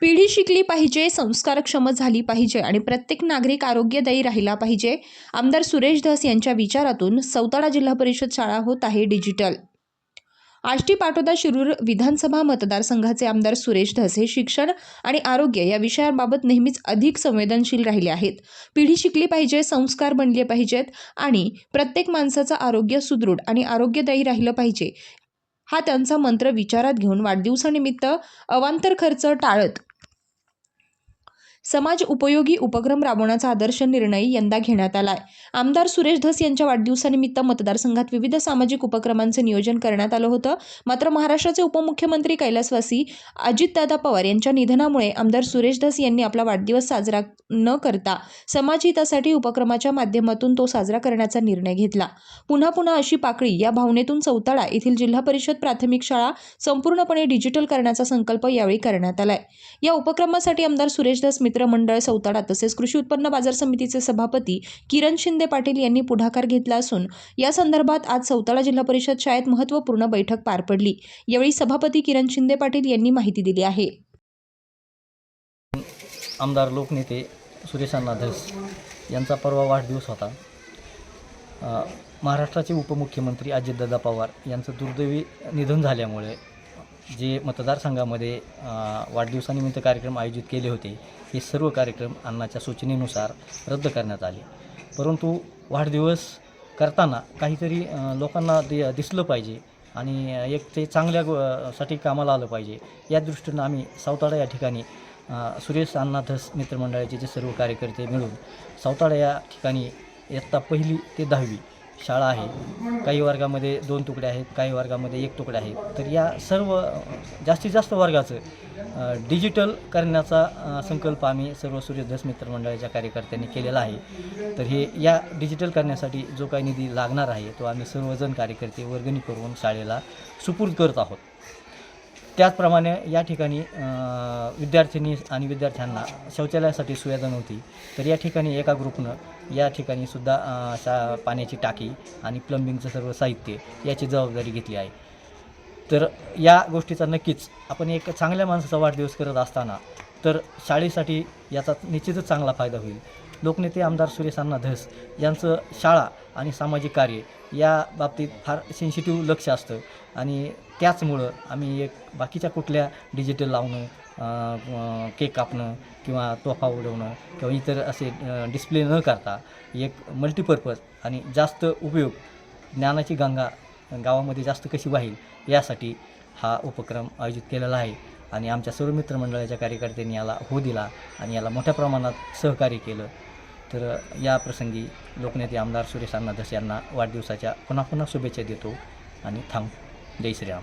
पिढी शिकली पाहिजे संस्कारक्षम झाली पाहिजे आणि प्रत्येक नागरिक आरोग्यदायी राहिला पाहिजे. आमदार सुरेश धस यांच्या विचारातून सौताडा जिल्हा परिषद शाळा होत आहे डिजिटल. आष्टी पाटोदा शिरूर विधानसभा मतदारसंघाचे आमदार सुरेश धस हे शिक्षण आणि आरोग्य या विषयांबाबत नेहमीच अधिक संवेदनशील राहिले आहेत. पिढी शिकली पाहिजे संस्कार बनले पाहिजेत आणि प्रत्येक माणसाचं आरोग्य सुदृढ आणि आरोग्यदायी राहिलं पाहिजे. हा त्यांचा मंत्र विचारात घेऊन वाढदिवसानिमित्त अवांतर खर्च टाळत समाज उपयोगी उपक्रम राबवण्याचा आदर्श निर्णय यंदा घेण्यात आलाय. आमदार सुरेश धस यांच्या वाढदिवसानिमित्त मतदारसंघात विविध सामाजिक उपक्रमांचे नियोजन करण्यात आलं होतं. मात्र महाराष्ट्राचे उपमुख्यमंत्री कैलासवासी अजितदादा पवार यांच्या निधनामुळे आमदार सुरेश धस यांनी आपला वाढदिवस साजरा न करता समाजहितासाठी उपक्रमाच्या माध्यमातून तो साजरा करण्याचा निर्णय घेतला. पुन्हा पुन्हा अशी पाकळी या भावनेतून चौताळा येथील जिल्हा परिषद प्राथमिक शाळा संपूर्णपणे डिजिटल करण्याचा संकल्प यावेळी करण्यात आलाय. या उपक्रमासाठी आमदार सुरेश धस मित्र मंडळ सौताडा तसेच कृषी उत्पन्न बाजार समितीचे सभापती किरण शिंदे पाटील यांनी पुढाकार घेतला असून या संदर्भात आज सौताडा जिल्हा परिषद शाळेत महत्त्वपूर्ण बैठक पार पडली. यावेळी सभापती किरण शिंदे पाटील यांनी माहिती दिली आहे. आमदार लोकनेते सुरेश अण्णा धस यांचा परवा वाढदिवस होता. महाराष्ट्राचे उपमुख्यमंत्री अजितदादा पवार यांचं दुर्दैवी निधन झाल्यामुळे जे मतदारसंघामध्ये वाढदिवसानिमित्त कार्यक्रम आयोजित केले होते हे सर्व कार्यक्रम अण्णाच्या सूचनेनुसार रद्द करण्यात आले. परंतु वाढदिवस करताना काहीतरी लोकांना दि दिसलं पाहिजे आणि एक ते चांगल्या साठी कामाला आलं पाहिजे. या दृष्टीनं आम्ही सावताडा या ठिकाणी सुरेश अण्णा धस मित्रमंडळाचे जे सर्व कार्यकर्ते मिळून सावताडा या ठिकाणी इयत्ता पहिली ते दहावी शाळा आहे. काही वर्गामध्ये दोन तुकडे आहेत काही वर्गामध्ये एक तुकडे आहेत तर या सर्व जास्तीत जास्त वर्गाचं डिजिटल करण्याचा संकल्प आम्ही सर्व सुरेश मित्र मित्रमंडळाच्या कार्यकर्त्यांनी केलेला आहे. तर हे या डिजिटल करण्यासाठी जो काही निधी लागणार आहे तो आम्ही सर्वजण कार्यकर्ते वर्गणी करून शाळेला सुपूर्द करत आहोत. त्याचप्रमाणे या ठिकाणी विद्यार्थिनी आणि विद्यार्थ्यांना शौचालयासाठी सुविधा नव्हती. तर या ठिकाणी एका ग्रुपनं या ठिकाणी सुद्धा शा पाण्याची टाकी आणि प्लंबिंगचं सर्व साहित्य याची जबाबदारी घेतली आहे. तर या गोष्टीचा नक्कीच आपण एक चांगल्या माणसाचा वाढदिवस करत असताना तर शाळेसाठी याचा निश्चितच चांगला फायदा होईल. लोकनेते आमदार सुरेशांना धस यांचं शाळा आणि सामाजिक कार्य या बाबतीत फार सेन्सिटिव्ह लक्ष असतं. आणि त्याचमुळं आम्ही एक बाकीच्या कुठल्या डिजिटल लावणं केक कापणं किंवा तोफा उडवणं किंवा इतर असे डिस्प्ले न करता एक मल्टीपर्पज आणि जास्त उपयोग ज्ञानाची गंगा गावामध्ये जास्त कशी वाहील यासाठी हा उपक्रम आयोजित केलेला आहे. आणि आमच्या सर्व मित्रमंडळाच्या कार्यकर्त्यांनी याला हो दिला आणि याला मोठ्या प्रमाणात सहकार्य केलं. तर या प्रसंगी लोकनेते आमदार सुरेश अण्णा धस यांना वाढदिवसाच्या पुन्हा पुन्हा शुभेच्छा देतो आणि थांब. जय श्रीराम.